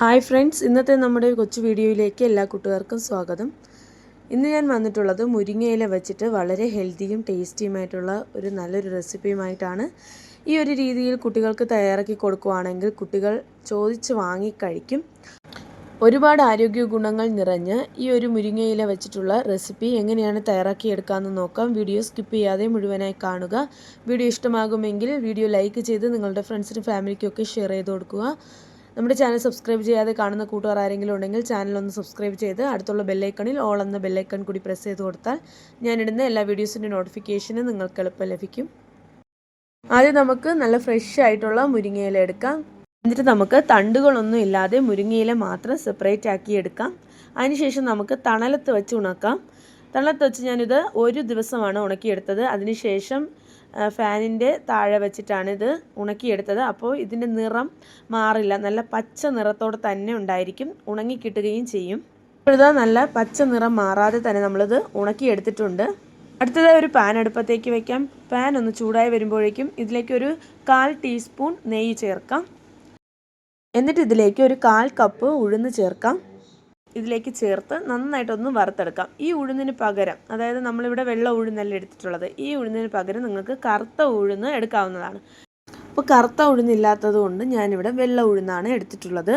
Hi friends ഇന്നത്തെ നമ്മുടെ കൊച്ചു വീഡിയോയിലേക്ക് എല്ലാ കൂട്ടുകാർക്കും സ്വാഗതം. ഇന്ന് ഞാൻ വന്നിട്ടുള്ളത് മുരിങ്ങയില വെച്ചിട്ട് വളരെ ഹെൽത്തിയും ടേസ്റ്റിയുമായിട്ടുള്ള ഒരു നല്ലൊരു റെസിപ്പിയുമായിട്ടാണ്. ഈ ഒരു രീതിയിൽ കുട്ടികൾക്ക് തയ്യാറാക്കി കൊടുക്കുവാണെങ്കിൽ കുട്ടികൾ ചോദിച്ച് വാങ്ങി കഴിക്കും. ഒരുപാട് ആരോഗ്യ ഗുണങ്ങൾ നിറഞ്ഞ് ഈ ഒരു മുരിങ്ങയില വെച്ചിട്ടുള്ള റെസിപ്പി എങ്ങനെയാണ് തയ്യാറാക്കിയെടുക്കാമെന്ന് നോക്കാം. വീഡിയോ സ്കിപ്പ് ചെയ്യാതെ മുഴുവനായി കാണുക. വീഡിയോ ഇഷ്ടമാകുമെങ്കിൽ വീഡിയോ ലൈക്ക് ചെയ്ത് നിങ്ങളുടെ ഫ്രണ്ട്സിനും ഫാമിലിക്കൊക്കെ ഷെയർ ചെയ്ത് കൊടുക്കുക. നമ്മുടെ ചാനൽ സബ്സ്ക്രൈബ് ചെയ്യാതെ കാണുന്ന കൂട്ടുകാർ ആരെങ്കിലും ഉണ്ടെങ്കിൽ ചാനൽ ഒന്ന് സബ്സ്ക്രൈബ് ചെയ്ത് അടുത്തുള്ള ബെല്ലൈക്കണിൽ ഓൾ എന്ന ബെല്ലൈക്കൺ കൂടി പ്രസ് ചെയ്ത് കൊടുത്താൽ ഞാനിടുന്ന എല്ലാ വീഡിയോസിന്റെ നോട്ടിഫിക്കേഷനും നിങ്ങൾക്ക് എളുപ്പം ലഭിക്കും. ആദ്യം നമുക്ക് നല്ല ഫ്രഷ് ആയിട്ടുള്ള മുരിങ്ങയില എടുക്കാം. എന്നിട്ട് നമുക്ക് തണ്ടുകളൊന്നും ഇല്ലാതെ മുരിങ്ങയില മാത്രം സെപ്പറേറ്റ് ആക്കി എടുക്കാം. അതിനുശേഷം നമുക്ക് തണലത്ത് വെച്ച് ഉണക്കാം. തണലത്ത് വെച്ച് ഞാനിത് ഒരു ദിവസമാണ് ഉണക്കിയെടുത്തത്. അതിനുശേഷം ഫാനിന്റെ താഴെ വെച്ചിട്ടാണ് ഇത് ഉണക്കിയെടുത്തത്. അപ്പോൾ ഇതിന്റെ നിറം മാറില്ല. നല്ല പച്ച നിറത്തോടെ തന്നെ ഉണ്ടായിരിക്കും. ഉണങ്ങി കിട്ടുകയും ചെയ്യും. ഇപ്പോഴത്തെ നല്ല പച്ച നിറം മാറാതെ തന്നെ നമ്മളിത് ഉണക്കിയെടുത്തിട്ടുണ്ട്. അടുത്തതായി ഒരു പാൻ അടുപ്പത്തേക്ക് വെക്കാം. പാൻ ഒന്ന് ചൂടായി വരുമ്പോഴേക്കും ഇതിലേക്ക് ഒരു കാൽ ടീസ്പൂൺ നെയ്യ് ചേർക്കാം. എന്നിട്ട് ഇതിലേക്ക് ഒരു കാൽ കപ്പ് ഉഴുന്ന് ചേർക്കാം. ഇതിലേക്ക് ചേർത്ത് നന്നായിട്ടൊന്ന് വറുത്തെടുക്കാം. ഈ ഉഴുന്നിന് പകരം അതായത് നമ്മളിവിടെ വെള്ള ഉഴുന്നല്ല എടുത്തിട്ടുള്ളത് ഈ ഉഴുന്നിന് പകരം നിങ്ങൾക്ക് കറുത്ത ഉഴുന്ന് എടുക്കാവുന്നതാണ്. അപ്പോൾ കറുത്ത ഉഴുന്നില്ലാത്തത് കൊണ്ട് ഞാനിവിടെ വെള്ള ഉഴുന്നാണ് എടുത്തിട്ടുള്ളത്.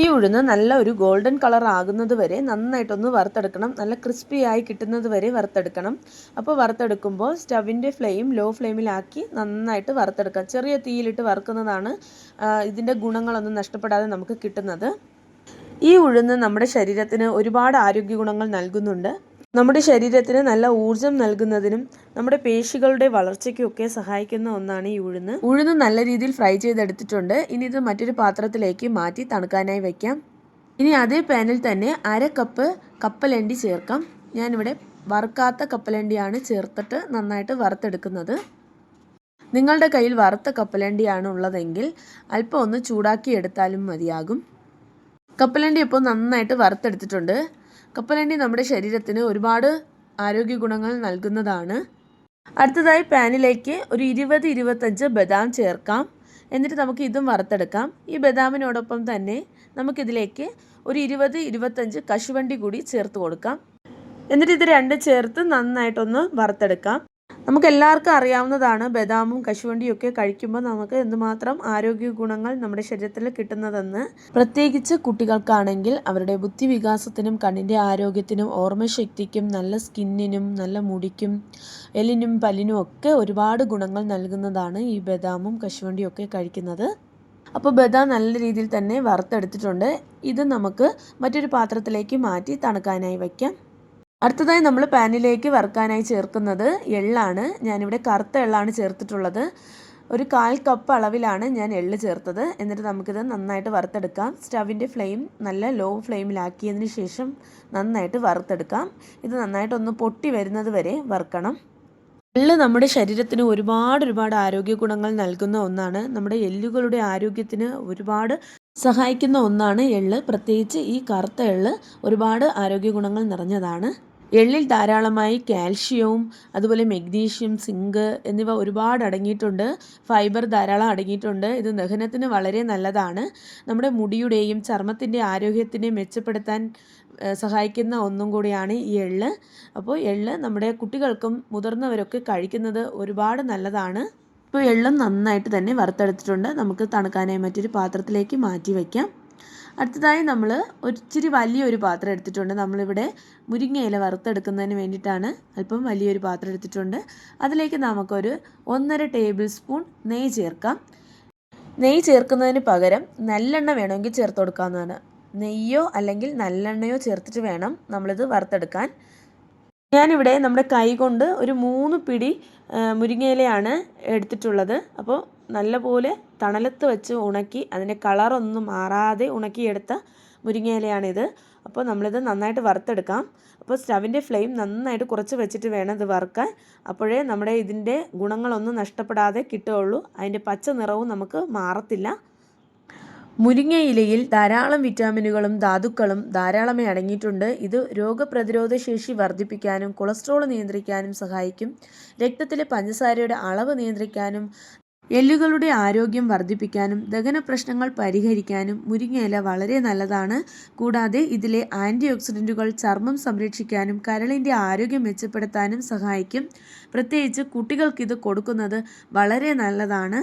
ഈ ഉഴുന്ന് നല്ല ഒരു ഗോൾഡൻ കളർ ആകുന്നത് വരെ നന്നായിട്ടൊന്ന് വറുത്തെടുക്കണം. നല്ല ക്രിസ്പി ആയി കിട്ടുന്നത് വരെ വറുത്തെടുക്കണം. അപ്പോൾ വറുത്തെടുക്കുമ്പോൾ സ്റ്റവിന്റെ ഫ്ലെയിം ലോ ഫ്ലെയിമിലാക്കി നന്നായിട്ട് വറുത്തെടുക്കാം. ചെറിയ തീയിലിട്ട് വറുക്കുന്നതാണ് ഇതിന്റെ ഗുണങ്ങളൊന്നും നഷ്ടപ്പെടാതെ നമുക്ക് കിട്ടുന്നത്. ഈ ഉഴുന്ന് നമ്മുടെ ശരീരത്തിന് ഒരുപാട് ആരോഗ്യ ഗുണങ്ങൾ നൽകുന്നുണ്ട്. നമ്മുടെ ശരീരത്തിന് നല്ല ഊർജം നൽകുന്നതിനും നമ്മുടെ പേശികളുടെ വളർച്ചയ്ക്കൊക്കെ സഹായിക്കുന്ന ഒന്നാണ് ഈ ഉഴുന്ന്. ഉഴുന്ന് നല്ല രീതിയിൽ ഫ്രൈ ചെയ്തെടുത്തിട്ടുണ്ട്. ഇനി ഇത് മറ്റൊരു പാത്രത്തിലേക്ക് മാറ്റി തണുക്കാനായി വയ്ക്കാം ഇനി അതേ പാനിൽ തന്നെ അര കപ്പ് കപ്പലണ്ടി ചേർക്കാം. ഞാനിവിടെ വറുക്കാത്ത കപ്പലണ്ടിയാണ് ചേർത്തിട്ട് നന്നായിട്ട് വറുത്തെടുക്കുന്നത്. നിങ്ങളുടെ കയ്യിൽ വറുത്ത കപ്പലണ്ടിയാണ് ഉള്ളതെങ്കിൽ അല്പം ഒന്ന് ചൂടാക്കി എടുത്താലും മതിയാകും. കപ്പലണ്ടി ഇപ്പോൾ നന്നായിട്ട് വറുത്തെടുത്തിട്ടുണ്ട്. കപ്പലണ്ടി നമ്മുടെ ശരീരത്തിന് ഒരുപാട് ആരോഗ്യ ഗുണങ്ങൾ നൽകുന്നതാണ്. അടുത്തതായി പാനിലേക്ക് ഒരു ഇരുപത് ഇരുപത്തഞ്ച് ബദാം ചേർക്കാം. എന്നിട്ട് നമുക്ക് ഇതും വറുത്തെടുക്കാം. ഈ ബദാമിനോടൊപ്പം തന്നെ നമുക്കിതിലേക്ക് ഒരു ഇരുപത് ഇരുപത്തഞ്ച് കശുവണ്ടി കൂടി ചേർത്ത് കൊടുക്കാം. എന്നിട്ട് ഇത് രണ്ട് ചേർത്ത് നന്നായിട്ടൊന്ന് വറുത്തെടുക്കാം. നമുക്ക് എല്ലാവർക്കും അറിയാവുന്നതാണ് ബദാമും കശുവണ്ടിയും ഒക്കെ കഴിക്കുമ്പോൾ നമുക്ക് എന്തുമാത്രം ആരോഗ്യ ഗുണങ്ങൾ നമ്മുടെ ശരീരത്തിൽ കിട്ടുന്നതെന്ന്. പ്രത്യേകിച്ച് കുട്ടികൾക്കാണെങ്കിൽ അവരുടെ ബുദ്ധി വികാസത്തിനും കണ്ണിന്റെ ആരോഗ്യത്തിനും ഓർമ്മശക്തിക്കും നല്ല സ്കിന്നിനും നല്ല മുടിക്കും എല്ലിനും പല്ലിനും ഒക്കെ ഒരുപാട് ഗുണങ്ങൾ നൽകുന്നതാണ് ഈ ബദാമും കശുവണ്ടിയും ഒക്കെ കഴിക്കുന്നത്. അപ്പോൾ ബദാം നല്ല രീതിയിൽ തന്നെ വറുത്തെടുത്തിട്ടുണ്ട്. ഇത് നമുക്ക് മറ്റൊരു പാത്രത്തിലേക്ക് മാറ്റി തണുക്കാനായി വയ്ക്കാം. അടുത്തതായി നമ്മൾ പാനിലേക്ക് വറുക്കാനായി ചേർക്കുന്നത് എള്ളാണ്. ഞാനിവിടെ കറുത്ത എള്ളാണ് ചേർത്തിട്ടുള്ളത്. ഒരു കാൽ കപ്പ് അളവിലാണ് ഞാൻ എള്ള് ചേർത്തത്. എന്നിട്ട് നമുക്കിത് നന്നായിട്ട് വറുത്തെടുക്കാം. സ്റ്റവിന്റെ ഫ്ലെയിം നല്ല ലോ ഫ്ലെയിമിലാക്കിയതിന് ശേഷം നന്നായിട്ട് വറുത്തെടുക്കാം. ഇത് നന്നായിട്ടൊന്ന് പൊട്ടി വരുന്നത് വരെ വറുക്കണം. എള്ള് നമ്മുടെ ശരീരത്തിന് ഒരുപാട് ഒരുപാട് ആരോഗ്യ ഗുണങ്ങൾ നൽകുന്ന ഒന്നാണ്. നമ്മുടെ എല്ലുകളുടെ ആരോഗ്യത്തിന് ഒരുപാട് സഹായിക്കുന്ന ഒന്നാണ് എള്ള്. പ്രത്യേകിച്ച് ഈ കറുത്ത എള്ള് ഒരുപാട് ആരോഗ്യ ഗുണങ്ങൾ നിറഞ്ഞതാണ്. എള്ളിൽ ധാരാളമായി കാൽഷ്യവും അതുപോലെ മെഗ്നീഷ്യം സിങ്ക് എന്നിവ ഒരുപാട് അടങ്ങിയിട്ടുണ്ട്. ഫൈബർ ധാരാളം അടങ്ങിയിട്ടുണ്ട്. ഇത് ദഹനത്തിന് വളരെ നല്ലതാണ്. നമ്മുടെ മുടിയുടെയും ചർമ്മത്തിന്റെ ആരോഗ്യത്തിനെ മെച്ചപ്പെടുത്താൻ സഹായിക്കുന്ന ഒന്നും കൂടിയാണ് ഈ എള്ള്. അപ്പോൾ എള്ള് നമ്മുടെ കുട്ടികൾക്കും മുതിർന്നവരൊക്കെ കഴിക്കുന്നത് ഒരുപാട് നല്ലതാണ്. ഇപ്പോൾ എള്ളും നന്നായിട്ട് തന്നെ വറുത്തെടുത്തിട്ടുണ്ട്. നമുക്ക് തണുക്കാനായി മറ്റൊരു പാത്രത്തിലേക്ക് മാറ്റി വയ്ക്കാം. അടുത്തതായി നമ്മൾ ഒരിച്ചിരി വലിയൊരു പാത്രം എടുത്തിട്ടുണ്ട്. നമ്മളിവിടെ മുരിങ്ങയില വറുത്തെടുക്കുന്നതിന് വേണ്ടിയിട്ടാണ് അല്പം വലിയൊരു പാത്രം എടുത്തിട്ടുണ്ട്. അതിലേക്ക് നമുക്കൊരു ഒന്നര ടേബിൾ സ്പൂൺ നെയ്യ് ചേർക്കാം. നെയ്യ് ചേർക്കുന്നതിന് പകരം നല്ലെണ്ണ വേണമെങ്കിൽ ചേർത്ത് കൊടുക്കാവുന്നതാണ്. നെയ്യോ അല്ലെങ്കിൽ നല്ലെണ്ണയോ ചേർത്തിട്ട് വേണം നമ്മളിത് വറുത്തെടുക്കാൻ. ഞാനിവിടെ നമ്മുടെ കൈ കൊണ്ട് ഒരു മൂന്ന് പിടി മുരിങ്ങയിലയാണ് എടുത്തിട്ടുള്ളത്. അപ്പോൾ നല്ലപോലെ തണലത്ത് വെച്ച് ഉണക്കി അതിന്റെ കളറൊന്നും മാറാതെ ഉണക്കിയെടുത്ത മുരിങ്ങയിലയാണിത്. അപ്പോൾ നമ്മളിത് നന്നായിട്ട് വറുത്തെടുക്കാം. അപ്പോൾ സ്റ്റവിന്റെ ഫ്ലെയിം നന്നായിട്ട് കുറച്ച് വെച്ചിട്ട് വേണം ഇത് വറുക്കാൻ. അപ്പോഴേ നമ്മുടെ ഇതിന്റെ ഗുണങ്ങളൊന്നും നഷ്ടപ്പെടാതെ കിട്ടുകയുള്ളൂ. അതിന്റെ പച്ച നിറവും നമുക്ക് മാറത്തില്ല. മുരിങ്ങയിലയിൽ ധാരാളം വിറ്റാമിനുകളും ധാതുക്കളും ധാരാളമായി അടങ്ങിയിട്ടുണ്ട്. ഇത് രോഗപ്രതിരോധ ശേഷി വർദ്ധിപ്പിക്കാനും കൊളസ്ട്രോൾ നിയന്ത്രിക്കാനും സഹായിക്കും. രക്തത്തിലെ പഞ്ചസാരയുടെ അളവ് നിയന്ത്രിക്കാനും എല്ലുകളുടെ ആരോഗ്യം വർദ്ധിപ്പിക്കാനും ദഹന പ്രശ്നങ്ങൾ പരിഹരിക്കാനും മുരിങ്ങയില വളരെ നല്ലതാണ്. കൂടാതെ ഇതിലെ ആന്റി ഓക്സിഡന്റുകൾ ചർമ്മം സംരക്ഷിക്കാനും കരളിന്റെ ആരോഗ്യം മെച്ചപ്പെടുത്താനും സഹായിക്കും. പ്രത്യേകിച്ച് കുട്ടികൾക്കിത് കൊടുക്കുന്നത് വളരെ നല്ലതാണ്.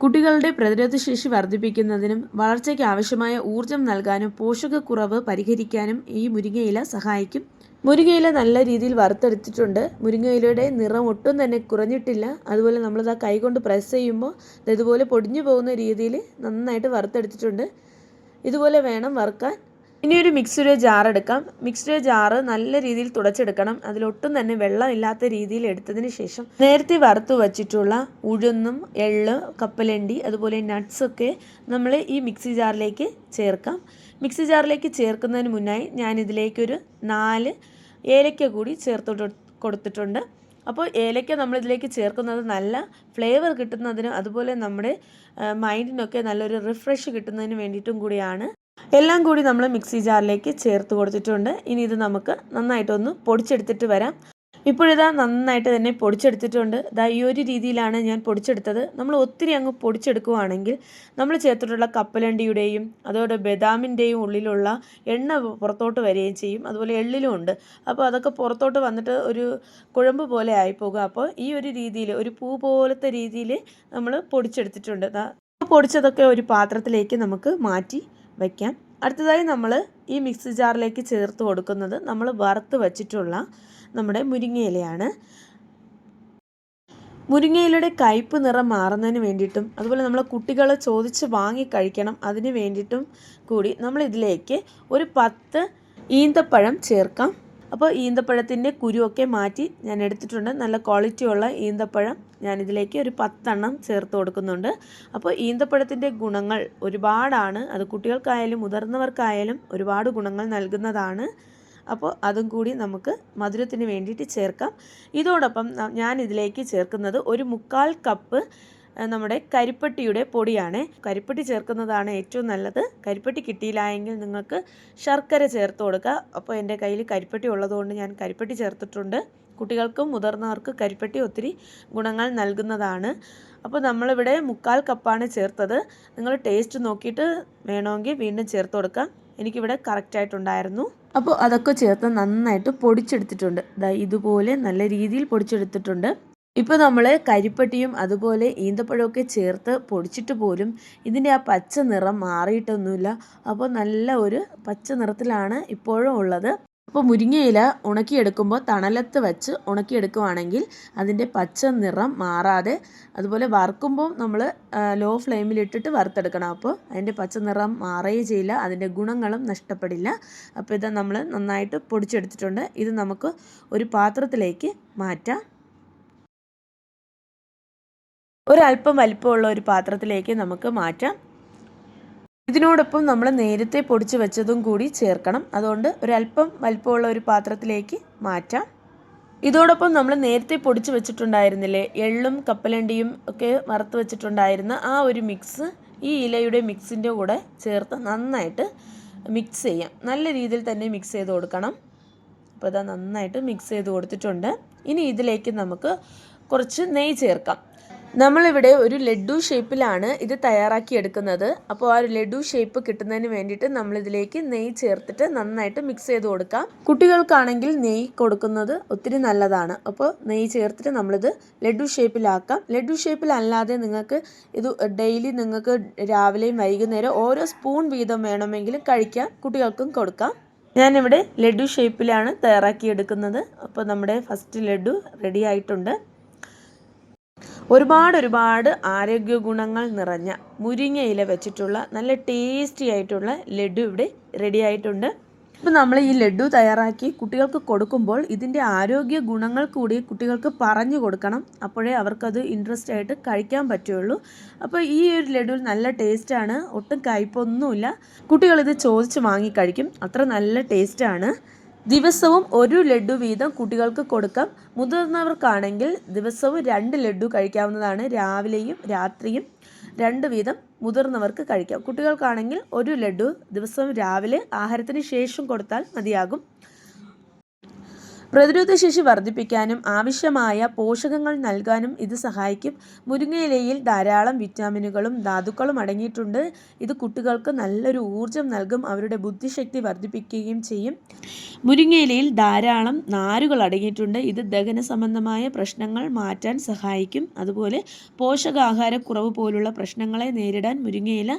കുട്ടികളുടെ പ്രതിരോധശേഷി വർദ്ധിപ്പിക്കുന്നതിനും വളർച്ചയ്ക്ക് ആവശ്യമായ ഊർജം നൽകാനും പോഷകക്കുറവ് പരിഹരിക്കാനും ഈ മുരിങ്ങയില സഹായിക്കും. മുരിങ്ങയില നല്ല രീതിയിൽ വറുത്തെടുത്തിട്ടുണ്ട്. മുരിങ്ങയിലയുടെ നിറം ഒട്ടും തന്നെ കുറഞ്ഞിട്ടില്ല. അതുപോലെ നമ്മളിത് ആ കൈകൊണ്ട് പ്രസ് ചെയ്യുമ്പോൾ ഇത് ഇതുപോലെ പൊടിഞ്ഞു പോകുന്ന രീതിയിൽ നന്നായിട്ട് വറുത്തെടുത്തിട്ടുണ്ട്. ഇതുപോലെ വേണം വറുക്കാൻ. ഇനി ഒരു മിക്സിയുടെ ജാർ എടുക്കാം. മിക്സിയുടെ ജാറ് നല്ല രീതിയിൽ തുടച്ചെടുക്കണം. അതിലൊട്ടും തന്നെ വെള്ളം ഇല്ലാത്ത രീതിയിൽ എടുത്തതിന് ശേഷം നേരത്തെ വറുത്ത് വച്ചിട്ടുള്ള ഉഴുന്നും എള്ള് കപ്പലണ്ടി അതുപോലെ നട്ട്സൊക്കെ നമ്മൾ ഈ മിക്സി ജാറിലേക്ക് ചേർക്കാം. മിക്സി ജാറിലേക്ക് ചേർക്കുന്നതിന് മുന്നായി ഞാൻ ഇതിലേക്കൊരു നാല് ഏലക്ക കൂടി ചേർത്ത് കൊടുത്തിട്ടുണ്ട്. അപ്പോൾ ഏലക്ക നമ്മളിതിലേക്ക് ചേർക്കുന്നത് നല്ല ഫ്ലേവർ കിട്ടുന്നതിനും അതുപോലെ നമ്മുടെ മൈൻഡിനൊക്കെ നല്ലൊരു റിഫ്രഷ് കിട്ടുന്നതിന് വേണ്ടിയിട്ടും കൂടിയാണ്. എല്ലാം കൂടി നമ്മൾ മിക്സി ജാറിലേക്ക് ചേർത്ത് കൊടുത്തിട്ടുണ്ട്. ഇനി ഇത് നമുക്ക് നന്നായിട്ടൊന്ന് പൊടിച്ചെടുത്തിട്ട് വരാം. ഇപ്പോഴിതാ നന്നായിട്ട് തന്നെ പൊടിച്ചെടുത്തിട്ടുണ്ട്. ഇതാ ഈ ഒരു രീതിയിലാണ് ഞാൻ പൊടിച്ചെടുത്തത്. നമ്മൾ ഒത്തിരി അങ്ങ് പൊടിച്ചെടുക്കുവാണെങ്കിൽ നമ്മൾ ചേർത്തിട്ടുള്ള കപ്പലണ്ടിയുടെയും അതോടെ ബദാമിന്റെയും ഉള്ളിലുള്ള എണ്ണ പുറത്തോട്ട് വരികയും ചെയ്യും. അതുപോലെ എള്ളിലും ഉണ്ട്. അപ്പോൾ അതൊക്കെ പുറത്തോട്ട് വന്നിട്ട് ഒരു കുഴമ്പ് പോലെ ആയിപ്പോകും. അപ്പോൾ ഈ ഒരു രീതിയിൽ ഒരു പൂ പോലത്തെ രീതിയിൽ നമ്മൾ പൊടിച്ചെടുത്തിട്ടുണ്ട്. പൊടിച്ചതൊക്കെ ഒരു പാത്രത്തിലേക്ക് നമുക്ക് മാറ്റി വയ്ക്കാം. അടുത്തതായി നമ്മൾ ഈ മിക്സി ജാറിലേക്ക് ചേർത്ത് കൊടുക്കുന്നത് നമ്മൾ വറുത്ത് വച്ചിട്ടുള്ള നമ്മുടെ മുരിങ്ങയിലയാണ്. മുരിങ്ങയിലയുടെ കയ്പ്പ് നിറം മാറുന്നതിന് വേണ്ടിയിട്ടും അതുപോലെ നമ്മൾ കുട്ടികൾ ചോദിച്ച് വാങ്ങി കഴിക്കണം അതിന് വേണ്ടിയിട്ടും കൂടി നമ്മൾ ഇതിലേക്ക് ഒരു പത്ത് ഈന്തപ്പഴം ചേർക്കാം. അപ്പോൾ ഈന്തപ്പഴത്തിന്റെ കുരുവൊക്കെ മാറ്റി ഞാൻ എടുത്തിട്ടുണ്ട്. നല്ല ക്വാളിറ്റിയുള്ള ഈന്തപ്പഴം ഞാനിതിലേക്ക് ഒരു പത്തെണ്ണം ചേർത്ത് കൊടുക്കുന്നുണ്ട്. അപ്പോൾ ഈന്തപ്പഴത്തിന്റെ ഗുണങ്ങൾ ഒരുപാടാണ്. അത് കുട്ടികൾക്കായാലും മുതിർന്നവർക്കായാലും ഒരുപാട് ഗുണങ്ങൾ നൽകുന്നതാണ്. അപ്പോൾ അതും കൂടി നമുക്ക് മധുരത്തിന് വേണ്ടിയിട്ട് ചേർക്കാം. ഇതോടൊപ്പം ഞാൻ ഇതിലേക്ക് ചേർക്കുന്നത് ഒരു മുക്കാൽ കപ്പ് നമ്മുടെ കരിപ്പട്ടിയുടെ പൊടിയാണ്. കരിപ്പട്ടി ചേർക്കുന്നതാണ് ഏറ്റവും നല്ലത്. കരിപ്പട്ടി കിട്ടിയില്ല എങ്കിൽ നിങ്ങൾക്ക് ശർക്കര ചേർത്ത് കൊടുക്കുക അപ്പോൾ എന്റെ കയ്യിൽ കരിപ്പട്ടി ഉള്ളതുകൊണ്ട് ഞാൻ കരിപ്പട്ടി ചേർത്തിട്ടുണ്ട്. കുട്ടികൾക്കും മുതിർന്നവർക്കും കരിപ്പട്ടി ഒത്തിരി ഗുണങ്ങൾ നൽകുന്നതാണ്. അപ്പോൾ നമ്മളിവിടെ മുക്കാൽ കപ്പാണ് ചേർത്തത്. നിങ്ങൾ ടേസ്റ്റ് നോക്കിയിട്ട് വേണമെങ്കിൽ വീണ്ടും ചേർത്ത് കൊടുക്കാം. എനിക്കിവിടെ കറക്റ്റായിട്ടുണ്ടായിരുന്നു. അപ്പോൾ അതൊക്കെ ചേർത്ത് നന്നായിട്ട് പൊടിച്ചെടുത്തിട്ടുണ്ട്. ഇതുപോലെ നല്ല രീതിയിൽ പൊടിച്ചെടുത്തിട്ടുണ്ട്. ഇപ്പോൾ നമ്മൾ കരിപ്പട്ടിയും അതുപോലെ ഈന്തപ്പഴമൊക്കെ ചേർത്ത് പൊടിച്ചിട്ട് പോലും ഇതിന്റെ ആ പച്ച നിറം മാറിയിട്ടൊന്നുമില്ല. അപ്പോൾ നല്ല ഒരു പച്ച നിറത്തിലാണ് ഇപ്പോഴും ഉള്ളത്. അപ്പോൾ മുരിങ്ങയില ഉണക്കിയെടുക്കുമ്പോൾ തണലത്ത് വെച്ച് ഉണക്കിയെടുക്കുവാണെങ്കിൽ അതിന്റെ പച്ച നിറം മാറാതെ അതുപോലെ വറുക്കുമ്പോൾ നമ്മൾ ലോ ഫ്ലെയിമിലിട്ടിട്ട് വറുത്തെടുക്കണം. അപ്പോൾ അതിന്റെ പച്ച നിറം മാറുകയും ചെയ്യില്ല. അതിന്റെ ഗുണങ്ങളും നഷ്ടപ്പെടില്ല. അപ്പോൾ ഇത് നമ്മൾ നന്നായിട്ട് പൊടിച്ചെടുത്തിട്ടുണ്ട്. ഇത് നമുക്ക് ഒരു പാത്രത്തിലേക്ക് മാറ്റാം. ഒരല്പം വലിപ്പമുള്ള ഒരു പാത്രത്തിലേക്ക് നമുക്ക് മാറ്റാം. ഇതിനോടൊപ്പം നമ്മൾ നേരത്തെ പൊടിച്ച് വെച്ചതും കൂടി ചേർക്കണം. അതുകൊണ്ട് ഒരല്പം വലിപ്പമുള്ള ഒരു പാത്രത്തിലേക്ക് മാറ്റാം. ഇതോടൊപ്പം നമ്മൾ നേരത്തെ പൊടിച്ച് വെച്ചിട്ടുണ്ടായിരുന്നില്ലേ എള്ളും കപ്പലണ്ടിയും ഒക്കെ വറുത്ത് വെച്ചിട്ടുണ്ടായിരുന്ന ആ ഒരു മിക്സ് ഈ ഇലയുടെ മിക്സിന്റെ കൂടെ ചേർത്ത് നന്നായിട്ട് മിക്സ് ചെയ്യാം. നല്ല രീതിയിൽ തന്നെ മിക്സ് ചെയ്ത് കൊടുക്കണം. അപ്പോൾ ഇതാ നന്നായിട്ട് മിക്സ് ചെയ്ത് കൊടുത്തിട്ടുണ്ട്. ഇനി ഇതിലേക്ക് നമുക്ക് കുറച്ച് നെയ്യ് ചേർക്കാം. നമ്മളിവിടെ ഒരു ലഡു ഷേപ്പിലാണ് ഇത് തയ്യാറാക്കി എടുക്കുന്നത്. അപ്പോൾ ആ ഒരു ലഡു ഷേപ്പ് കിട്ടുന്നതിന് വേണ്ടിയിട്ട് നമ്മളിതിലേക്ക് നെയ്യ് ചേർത്തിട്ട് നന്നായിട്ട് മിക്സ് ചെയ്ത് കൊടുക്കാം. കുട്ടികൾക്കാണെങ്കിൽ നെയ്യ് കൊടുക്കുന്നത് ഒത്തിരി നല്ലതാണ്. അപ്പോൾ നെയ്യ് ചേർത്തിട്ട് നമ്മളിത് ലഡു ഷേപ്പിലാക്കാം. ലഡു ഷേപ്പിലല്ലാതെ നിങ്ങൾക്ക് ഇത് ഡെയിലി നിങ്ങൾക്ക് രാവിലെയും വൈകുന്നേരം ഓരോ സ്പൂൺ വീതം വേണമെങ്കിലും കഴിക്കാം. കുട്ടികൾക്കും കൊടുക്കാം. ഞാനിവിടെ ലഡു ഷേപ്പിലാണ് തയ്യാറാക്കി എടുക്കുന്നത്. അപ്പോൾ നമ്മുടെ ഫസ്റ്റ് ലഡു റെഡി ആയിട്ടുണ്ട്. ഒരുപാട് ഒരുപാട് ആരോഗ്യ ഗുണങ്ങൾ നിറഞ്ഞ മുരിങ്ങ ഇല വെച്ചിട്ടുള്ള നല്ല ടേസ്റ്റി ആയിട്ടുള്ള ലഡു ഇവിടെ റെഡി ആയിട്ടുണ്ട്. ഇപ്പം നമ്മൾ ഈ ലഡു തയ്യാറാക്കി കുട്ടികൾക്ക് കൊടുക്കുമ്പോൾ ഇതിന്റെ ആരോഗ്യ ഗുണങ്ങൾ കൂടി കുട്ടികൾക്ക് പറഞ്ഞു കൊടുക്കണം. അപ്പോഴേ അവർക്കത് ഇൻട്രസ്റ്റ് ആയിട്ട് കഴിക്കാൻ പറ്റുള്ളൂ. അപ്പോൾ ഈ ഒരു ലഡു നല്ല ടേസ്റ്റാണ് ഒട്ടും കയ്പൊന്നുമില്ല. കുട്ടികളിത് ചോദിച്ച് വാങ്ങി കഴിക്കും. അത്ര നല്ല ടേസ്റ്റാണ് ദിവസവും ഒരു ലഡു വീതം കുട്ടികൾക്ക് കൊടുക്കാം. മുതിർന്നവർക്കാണെങ്കിൽ ദിവസവും രണ്ട് ലഡു കഴിക്കാവുന്നതാണ്. രാവിലെയും രാത്രിയും രണ്ട് വീതം മുതിർന്നവർക്ക് കഴിക്കാം. കുട്ടികൾക്കാണെങ്കിൽ ഒരു ലഡു ദിവസവും രാവിലെ ആഹാരത്തിന് ശേഷം കൊടുത്താൽ മതിയാകും. പ്രതിരോധശേഷി വർദ്ധിപ്പിക്കാനും ആവശ്യമായ പോഷകങ്ങൾ നൽകാനും ഇത് സഹായിക്കും. മുരിങ്ങയിലയിൽ ധാരാളം വിറ്റാമിനുകളും ധാതുക്കളും അടങ്ങിയിട്ടുണ്ട്. ഇത് കുട്ടികൾക്ക് നല്ലൊരു ഊർജം നൽകും അവരുടെ ബുദ്ധിശക്തി വർദ്ധിപ്പിക്കുകയും ചെയ്യും. മുരിങ്ങയിലയിൽ ധാരാളം നാരുകൾ അടങ്ങിയിട്ടുണ്ട്. ഇത് ദഹന സംബന്ധമായ പ്രശ്നങ്ങൾ മാറ്റാൻ സഹായിക്കും. അതുപോലെ പോഷകാഹാരക്കുറവ് പോലുള്ള പ്രശ്നങ്ങളെ നേരിടാൻ മുരിങ്ങയില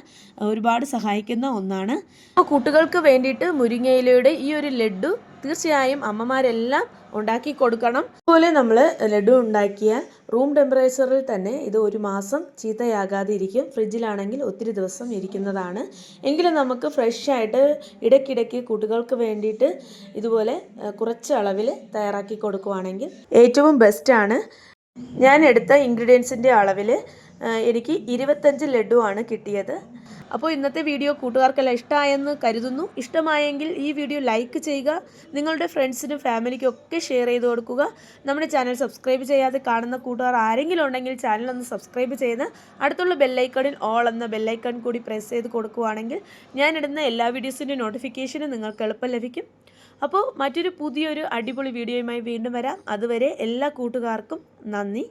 ഒരുപാട് സഹായിക്കുന്ന ഒന്നാണ്. കുട്ടികൾക്ക് വേണ്ടിയിട്ട് മുരിങ്ങയിലയുടെ ഈ ഒരു ലഡു തീർച്ചയായും അമ്മമാരെല്ലാം ഉണ്ടാക്കി കൊടുക്കണം. അതുപോലെ നമ്മൾ ലഡു ഉണ്ടാക്കിയ റൂം ടെമ്പറേച്ചറിൽ തന്നെ ഇത് ഒരു മാസം ചീത്തയാകാതെ ഇരിക്കും ഫ്രിഡ്ജിലാണെങ്കിൽ ഒത്തിരി ദിവസം ഇരിക്കുന്നതാണ്. എങ്കിലും നമുക്ക് ഫ്രഷ് ആയിട്ട് ഇടയ്ക്കിടയ്ക്ക് കുട്ടികൾക്ക് വേണ്ടിയിട്ട് ഇതുപോലെ കുറച്ച് അളവിൽ തയ്യാറാക്കി കൊടുക്കുവാണെങ്കിൽ ഏറ്റവും ബെസ്റ്റാണ് ഞാൻ എടുത്ത ഇൻഗ്രീഡിയൻസിന്റെ അളവിൽ എനിക്ക് ഇരുപത്തഞ്ച് ലഡു ആണ് കിട്ടിയത്. അപ്പോൾ ഇന്നത്തെ വീഡിയോ കൂട്ടുകാർക്കെല്ലാം ഇഷ്ടമായെന്ന് കരുതുന്നു. ഇഷ്ടമായെങ്കിൽ ഈ വീഡിയോ ലൈക്ക് ചെയ്യുക നിങ്ങളുടെ ഫ്രണ്ട്സിനും ഫാമിലിക്കും ഒക്കെ ഷെയർ ചെയ്ത് കൊടുക്കുക. നമ്മുടെ ചാനൽ സബ്സ്ക്രൈബ് ചെയ്യാതെ കാണുന്ന കൂട്ടുകാർ ആരെങ്കിലും ഉണ്ടെങ്കിൽ ചാനൽ ഒന്ന് സബ്സ്ക്രൈബ് ചെയ്ത് അടുത്തുള്ള ബെല്ലൈക്കണിൽ ഓൾ എന്ന ബെല്ലൈക്കൺ കൂടി പ്രസ് ചെയ്ത് കൊടുക്കുകയാണെങ്കിൽ ഞാനിടുന്ന എല്ലാ വീഡിയോസിന്റെ നോട്ടിഫിക്കേഷനും നിങ്ങൾക്ക് എളുപ്പം ലഭിക്കും. അപ്പോൾ മറ്റൊരു പുതിയൊരു അടിപൊളി വീഡിയോയുമായി വീണ്ടും വരാം. അതുവരെ എല്ലാ കൂട്ടുകാർക്കും നന്ദി.